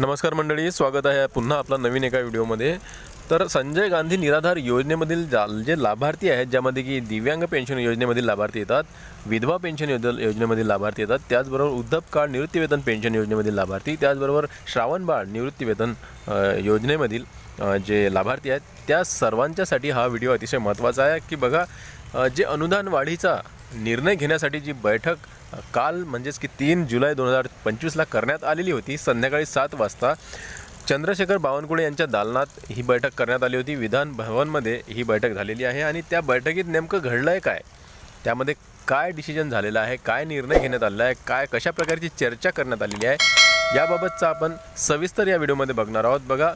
नमस्कार मंडळी स्वागत आहे पुन्हा आपला नवीन एका व्हिडिओमध्ये. तर संजय गांधी निराधार योजनेमधील जा जे लाभार्थी आहेत ज्यामध्ये की दिव्यांग पेन्शन योजनेमधील लाभार्थी येतात विधवा पेन्शन योज योजनेमधील लाभार्थी येतात त्याचबरोबर उद्धव काळ निवृत्तीवेतन पेन्शन योजनेमधील लाभार्थी त्याचबरोबर श्रावणबाळ निवृत्तीवेतन योजनेमधील जे लाभार्थी आहेत त्या सर्वांच्यासाठी हा व्हिडिओ अतिशय महत्त्वाचा आहे. की बघा जे अनुदान वाढीचा निर्णय घेण्यासाठी जी बैठक काल म्हणजेच की तीन जुलै दोन हजार पंचवीसला करण्यात आलेली होती संध्याकाळी सात वाजता चंद्रशेखर बावनकुळे यांच्या दालनात ही बैठक करण्यात आली होती. विधान भवनमध्ये ही बैठक झालेली आहे आणि त्या बैठकीत नेमकं घडलं आहे काय? त्यामध्ये काय डिसिजन झालेलं आहे? काय निर्णय घेण्यात आलेला आहे? काय कशा प्रकारची चर्चा करण्यात आलेली आहे? याबाबतचा आपण सविस्तर या व्हिडिओमध्ये बघणार आहोत. बघा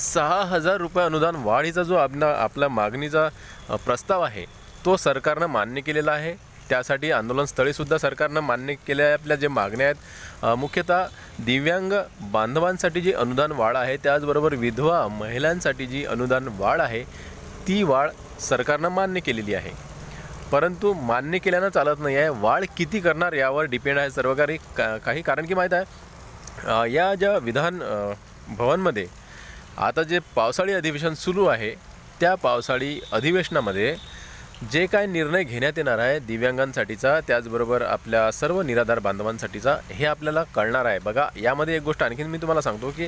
सहा हजार रुपये अनुदान वाढीचा जो आपला आपला मागणीचा प्रस्ताव आहे तो सरकारनं मान्य केलेला आहे. त्यासाठी आंदोलनस्थळीसुद्धा सरकारनं मान्य केलेल्या आपल्या जे मागण्या आहेत मुख्यतः दिव्यांग बांधवांसाठी जी अनुदान वाढ आहे त्याचबरोबर विधवा महिलांसाठी जी अनुदान वाढ आहे ती वाढ सरकारनं मान्य केलेली आहे. परंतु मान्य केल्यानं चालत नाही आहे. वाढ किती करणार यावर डिपेंड आहे सर्व काही. का काही कारण की माहीत आहे या ज्या विधान भवनमध्ये आता जे पावसाळी अधिवेशन सुरू आहे त्या पावसाळी अधिवेशनामध्ये जे काय निर्णय घेण्यात येणार आहे दिव्यांगांसाठीचा त्याचबरोबर आपल्या सर्व निराधार बांधवांसाठीचा हे आपल्याला कळणार आहे. बघा यामध्ये एक गोष्ट आणखीन मी तुम्हाला सांगतो की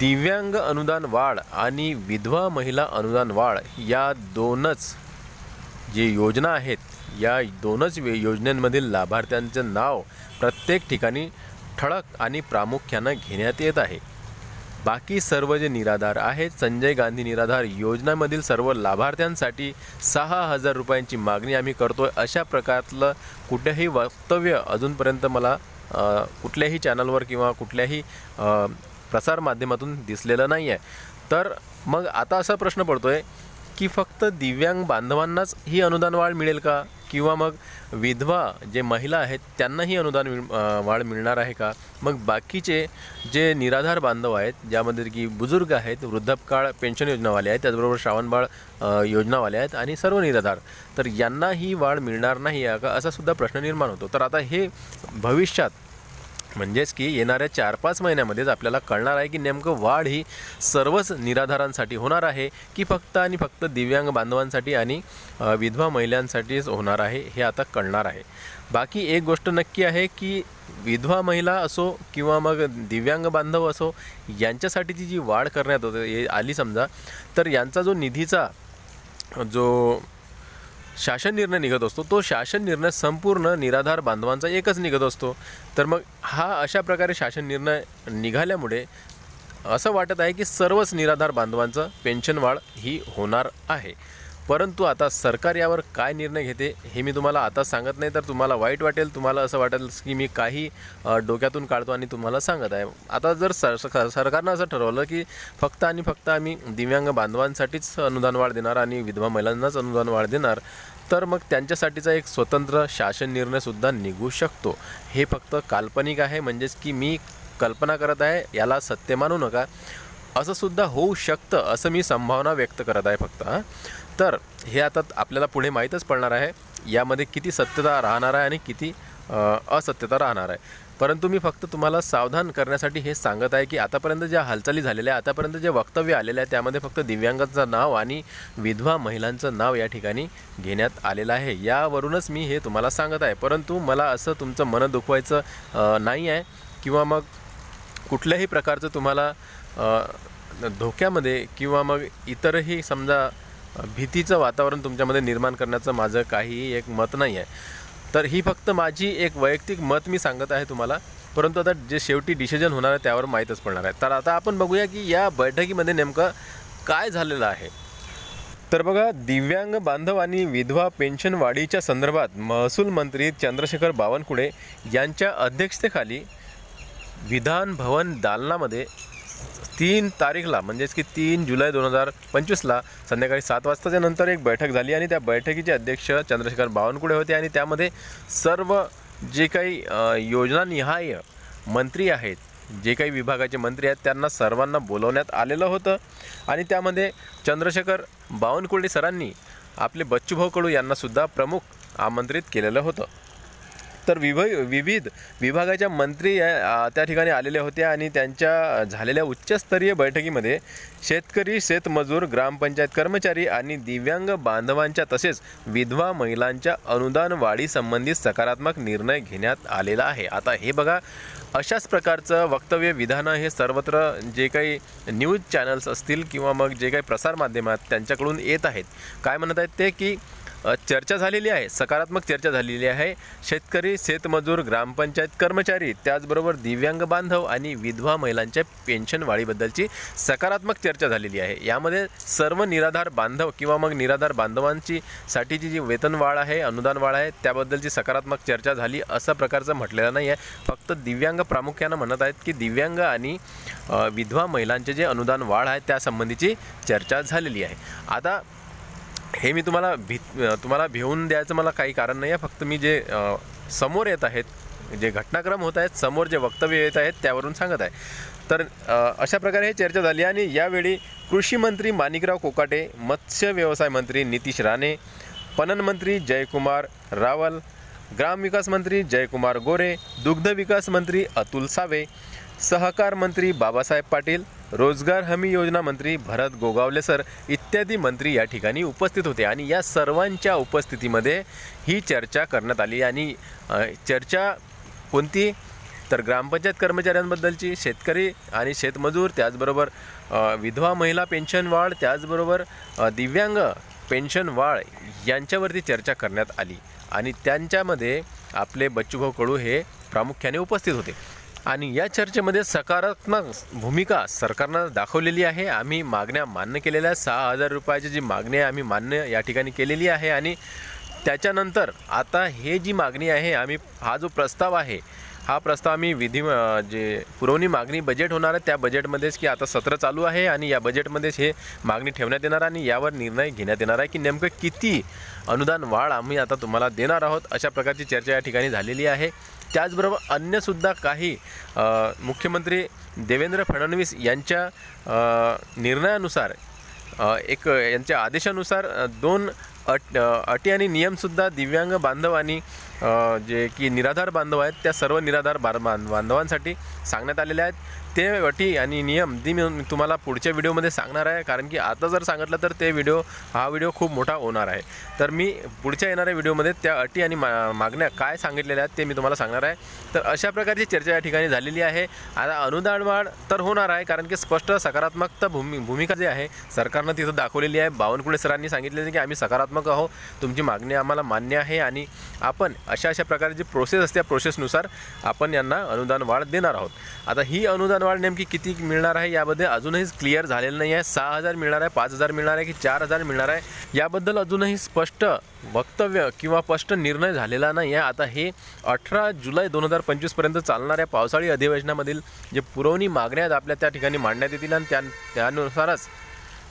दिव्यांग अनुदान वाढ आणि विधवा महिला अनुदान वाढ या दोनच जे योजना आहेत या दोनच योजनांमधील लाभार्थ्यांचं नाव प्रत्येक ठिकाणी ठळक आणि प्रामुख्यानं घेण्यात येत आहे. बाकी सर्व जे निराधार आहेत संजय गांधी निराधार योजनामधील सर्व लाभार्थ्यांसाठी सहा हजार रुपयांची मागणी आम्ही करतो आहे अशा प्रकारलं कुठेही वक्तव्य अजूनपर्यंत मला कुठल्याही चॅनलवर किंवा कुठल्याही प्रसार प्रसारमाध्यमातून दिसलेलं नाही आहे तर मग आता असा प्रश्न पडतो आहे की फक्त दिव्यांग बांधवांनाच ही अनुदान वाढ मिळेल का? किंवा मग विधवा जे महिला आहेत त्यांनाही अनुदान मिळ- वाढ मिळणार आहे का? मग बाकीचे जे निराधार बांधव आहेत ज्यामध्ये की बुजुर्ग आहेत वृद्धापकाळ पेन्शन योजनावाले आहेत त्याचबरोबर श्रावणबाळ योजनावाले आहेत आणि सर्व निराधार तर यांना ही वाढ मिळणार नाही आहे का? असा सुद्धा प्रश्न निर्माण होतो. तर आता हे भविष्यात म्हणजेच की येणाऱ्या चार पाच महिन्यामध्येच आपल्याला कळणार आहे की नेमकं वाढ ही सर्वच निराधारांसाठी होणार आहे की फक्त आणि फक्त दिव्यांग बांधवांसाठी आणि विधवा महिलांसाठीच होणार आहे हे आता कळणार आहे. बाकी एक गोष्ट नक्की आहे की विधवा महिला असो किंवा मग दिव्यांग बांधव असो यांच्यासाठीची जी वाढ करण्यात होते आली समजा तर यांचा जो निधीचा जो शासन निर्णय निघत असतो तो शासन निर्णय संपूर्ण निराधार बांधवांचा एकच निघत असतो. तर मग हा अशा प्रकारे शासन निर्णय निघाल्यामुळे असं वाटत आहे की सर्वच निराधार बांधवांचं पेन्शन वाढ ही होणार आहे. परंतु आता सरकार यावर काय निर्णय घेते हे मी तुम्हाला आता सांगत नाही तर तुम्हाला वाईट वाटेल तुम्हाला असं वाटेल की मी काही डोक्यातून काढतो आणि तुम्हाला सांगत आहे. आता जर सर सरकारनं असं ठरवलं की फक्त आणि फक्त आम्ही दिव्यांग बांधवांसाठीच अनुदान वाढ देणार आणि विधवा महिलांनाच अनुदान वाढ देणार तर मग त्यांच्यासाठीचा एक स्वतंत्र शासन निर्णयसुद्धा निघू शकतो. हे फक्त काल्पनिक आहे म्हणजेच की मी कल्पना करत आहे याला सत्य मानू नका. असं सुद्धा होऊ शकतं असं मी संभावना व्यक्त करत आहे फक्त हां. तर हे आता आपल्याला पुढे माहीतच पडणार आहे यामध्ये किती सत्यता राहणार आहे आणि किती असत्यता राहणार आहे. परंतु मी फक्त तुम्हाला सावधान करण्यासाठी हे सांगत आहे की आतापर्यंत ज्या हालचाली झालेल्या आहे आतापर्यंत जे वक्तव्य आलेलं आहे त्यामध्ये फक्त दिव्यांगांचं नाव आणि विधवा महिलांचं नाव या ठिकाणी घेण्यात आलेलं आहे. यावरूनच मी हे तुम्हाला सांगत आहे. परंतु मला असं तुमचं मन दुखवायचं नाही आहे किंवा मग कुठल्याही प्रकारचं तुम्हाला धोक्यामध्ये किंवा मग इतरही समजा भीतीचं वातावरण तुमच्यामध्ये निर्माण करण्याचं माझं काहीही एक मत नाही आहे. तर ही फक्त माझी एक वैयक्तिक मत मी सांगत आहे तुम्हाला. परंतु आता जे शेवटी डिसिजन होणार आहे त्यावर माहीतच पडणार आहे. तर आता आपण बघूया की या बैठकीमध्ये नेमकं काय झालेलं आहे. तर बघा दिव्यांग बांधव आणि विधवा पेन्शन वाढीच्या संदर्भात महसूल मंत्री चंद्रशेखर बावनकुळे यांच्या अध्यक्षतेखाली विधान भवन दालनामध्ये तीन तारीखला म्हणजेच की तीन जुलै दोन हजार पंचवीसला संध्याकाळी सात वाजताच्या नंतर एक बैठक झाली आणि त्या बैठकीचे अध्यक्ष चंद्रशेखर बावनकुळे होते आणि त्यामध्ये सर्व जे काही योजनानिहाय मंत्री आहेत जे काही विभागाचे मंत्री आहेत त्यांना सर्वांना बोलवण्यात आलेलं होतं. आणि त्यामध्ये चंद्रशेखर बावनकुळे सरांनी आपले बच्चूभाऊ कडू यांनासुद्धा प्रमुख आमंत्रित केलेलं होतं. तर विभ विविध विभागाच्या मंत्री या- त्या ठिकाणी आलेल्या होत्या आणि त्यांच्या झालेल्या उच्चस्तरीय बैठकीमध्ये शेतकरी शेतमजूर ग्रामपंचायत कर्मचारी आणि दिव्यांग बांधवांच्या तसेच विधवा महिलांच्या अनुदान वाढीसंबंधित सकारात्मक निर्णय घेण्यात आलेला आहे. आता हे बघा अशाच प्रकारचं वक्तव्य विधानं हे सर्वत्र जे काही न्यूज चॅनल्स असतील किंवा मग जे काही प्रसारमाध्यमात त्यांच्याकडून येत आहेत. काय म्हणत आहेत ते की चर्चा झालेली आहे सकारात्मक चर्चा झालेली आहे. शेतकरी शेतमजूर ग्रामपंचायत कर्मचारी त्याचबरोबर दिव्यांग बांधव आणि विधवा महिलांच्या पेन्शन वाढीबद्दलची सकारात्मक चर्चा झालेली आहे. यामध्ये सर्व निराधार बांधव किंवा मग निराधार बांधवांची साठीची जी वेतन वाढ आहे अनुदान वाढ आहे त्याबद्दलची सकारात्मक चर्चा झाली असं प्रकारचं म्हटलेलं नाही आहे. फक्त दिव्यांग प्रामुख्यानं म्हणत आहेत की दिव्यांग आणि विधवा महिलांचे जे अनुदान वाढ आहे त्यासंबंधीची चर्चा झालेली आहे. आता हे मी तुम्हाला भी तुम्हाला भिवून द्यायचं मला काही कारण नाही आहे. फक्त मी जे समोर येत आहेत जे घटनाक्रम होत आहेत समोर जे वक्तव्य येत आहेत त्यावरून सांगत आहे. तर अशा प्रकारे ही चर्चा झाली आणि यावेळी कृषी मंत्री माणिकराव कोकाटे मत्स्य व्यवसाय मंत्री नितीश राणे पणन मंत्री जयकुमार रावल ग्रामविकास मंत्री जयकुमार गोरे दुग्ध विकास मंत्री अतुल सावे सहकार मंत्री बाबासाहेब पाटील रोजगार हमी योजना मंत्री भरत गोगावले सर इत्यादी मंत्री या ठिकाणी उपस्थित होते आणि या सर्वांच्या उपस्थितीमध्ये ही चर्चा करण्यात आली आणि चर्चा कोणती? तर ग्रामपंचायत कर्मचाऱ्यांबद्दलची शेतकरी आणि शेतमजूर त्याचबरोबर विधवा महिला पेन्शन वाढ त्याचबरोबर दिव्यांग पेन्शन वाढ यांच्यावरती चर्चा करण्यात आली आणि त्यांच्यामध्ये आपले बच्चूभाऊ कडू हे प्रामुख्याने उपस्थित होते. आणि या चर्चेमध्ये सकारात्मक भूमिका सरकारनं दाखवलेली आहे. आम्ही मागण्या मान्य केलेल्या सहा हजार रुपयाची जी मागणी आहे आम्ही मान्य या ठिकाणी केलेली आहे. आणि त्याच्यानंतर आता हे जी मागणी आहे आम्ही हा जो प्रस्ताव आहे हा प्रस्ताव आम्ही विधी जे पुरवणी मागणी बजेट होणार आहे त्या बजेटमध्येच की आता सत्र चालू आहे आणि या बजेटमध्येच हे मागणी ठेवण्यात येणार आणि यावर निर्णय घेण्यात येणार आहे की नेमकं किती अनुदान वाढ आम्ही आता तुम्हाला देणार आहोत अशा प्रकारची चर्चा या ठिकाणी झालेली आहे. त्याचबरोबर अन्यसुद्धा काही मुख्यमंत्री देवेंद्र फडणवीस यांच्या निर्णयानुसार एक यांच्या आदेशानुसार दोन अट अटी आणि नियमसुद्धा दिव्यांग बांधव आणि जे की निराधार बांधव आहेत त्या सर्व निराधार बार बांधवांसाठी सांगण्यात आलेल्या आहेत. ते अटी आणि नियम ती मी तुम्हाला पुढच्या व्हिडिओमध्ये सांगणार आहे. कारण की आता जर सांगितलं तर ते व्हिडिओ हा व्हिडिओ खूप मोठा होणार आहे. तर मी पुढच्या येणाऱ्या व्हिडिओमध्ये त्या अटी आणि मा मागण्या काय सांगितलेल्या आहेत ते मी तुम्हाला सांगणार आहे. तर अशा प्रकारची चर्चा या ठिकाणी झालेली आहे. आता अनुदान वाढ तर होणार आहे. कारण की स्पष्ट सकारात्मकता भूमी भूमिका जी आहे सरकारनं तिथं दाखवलेली आहे. बावनकुळे सरांनी सांगितलेलं की आम्ही सकारात्मक आहोत. तुमची मागणी आम्हाला मान्य आहे आणि आपण अशा अशा प्रकारे जी प्रोसेस असते. त्या प्रोसेसनुसार आपण यांना अनुदान वाढ देणार आहोत. आता ही अनुदान वाढ नेमकी किती मिळणार आहे याबद्दल अजूनही क्लिअर झालेलं नाही आहे. सहा हजार मिळणार आहे पाच हजार मिळणार आहे की चार हजार मिळणार आहे? याबद्दल अजूनही स्पष्ट वक्तव्य किंवा स्पष्ट निर्णय झालेला नाही आहे. आता हे अठरा जुलै दोन हजार पंचवीसपर्यंत चालणाऱ्या पावसाळी अधिवेशनामधील जे पुरवणी मागण्या आहेत आपल्या त्या ठिकाणी मांडण्यात येतील आणि त्या त्यानुसारच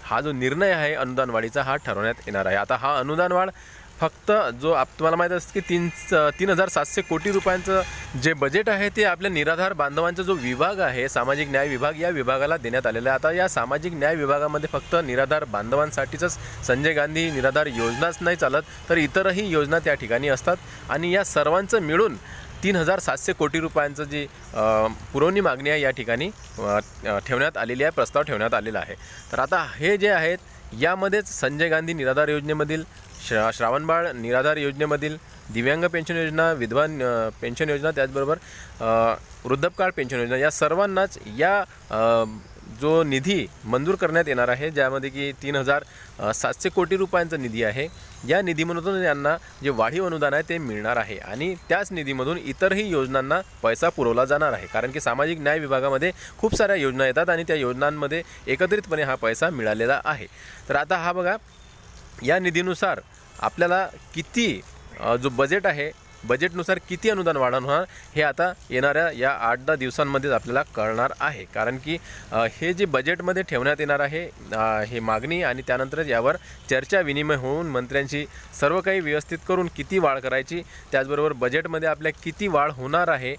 हा जो निर्णय आहे अनुदानवाढीचा हा ठरवण्यात येणार आहे. आता हा अनुदान वाढ फक्त जो आप तुम्हाला माहीत असतं की तीन तीन हजार सातशे कोटी रुपयांचं जे बजेट आहे ते आपल्या निराधार बांधवांचा जो विभाग आहे सामाजिक न्याय विभाग या विभागाला देण्यात आलेला आहे. आता या सामाजिक न्याय विभागामध्ये फक्त निराधार बांधवांसाठीच संजय गांधी निराधार योजनाच नाही चालत तर इतरही योजना त्या ठिकाणी असतात. आणि या सर्वांचं मिळून तीन हजार सातशे कोटी रुपयांचं जी पुरवणी मागणी आहे या ठिकाणी ठेवण्यात आलेली आहे प्रस्ताव ठेवण्यात आलेला आहे. तर आता हे जे आहेत यामध्येच संजय गांधी निराधार योजनेमधील श्रा श्रावणबाळ निराधार योजनेमधील दिव्यांग पेन्शन योजना विधवा पेन्शन योजना त्याचबरोबर वृद्धपकाळ पेन्शन योजना या सर्वांनाच या जो निधी मंजूर करण्यात येणार आहे ज्यामध्ये की तीन हजार सातशे कोटी रुपयांचा निधी आहे या निधीमधून यांना जे वाढीव अनुदान आहे ते मिळणार आहे. आणि त्याच निधीमधून इतरही योजनांना पैसा पुरवला जाणार आहे. कारण की सामाजिक न्याय विभागामध्ये खूप साऱ्या योजना येतात आणि त्या योजनांमध्ये एकत्रितपणे हा पैसा मिळालेला आहे. तर आता हा बघा या निधीनुसार आपल्याला किती जो बजेट आहे बजेटनुसार किती अनुदान वाढवणार हे आता येणाऱ्या या आठ दहा दिवसांमध्येच आपल्याला कळणार आहे. कारण की हे जे बजेटमध्ये ठेवण्यात येणार आहे हे मागणी आणि त्यानंतर यावर चर्चा विनिमय होऊन मंत्र्यांशी सर्व काही व्यवस्थित करून किती वाढ करायची त्याचबरोबर बजेटमध्ये आपल्या किती वाढ होणार आहे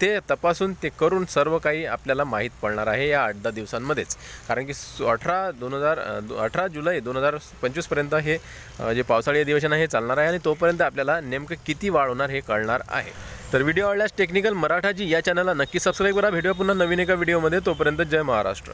ते तपासून ते करून सर्व काही आपल्याला माहीत पडणार आहे या आठ दहा दिवसांमध्येच. कारण की अठरा दोन हजार अठरा जुलै दोन हजार पंचवीसपर्यंत हे जे पावसाळी अधिवेशन आहे हे चालणार आहे आणि तोपर्यंत आपल्याला नेमकं किती वाढ होणार हे कळणार आहे. तर व्हिडिओ आवडल्यास टेक्निकल मराठाजी या चॅनलला नक्की सबस्क्राईब करा. भेटूया पुन्हा नवीन एका व्हिडिओमध्ये. तोपर्यंत जय महाराष्ट्र.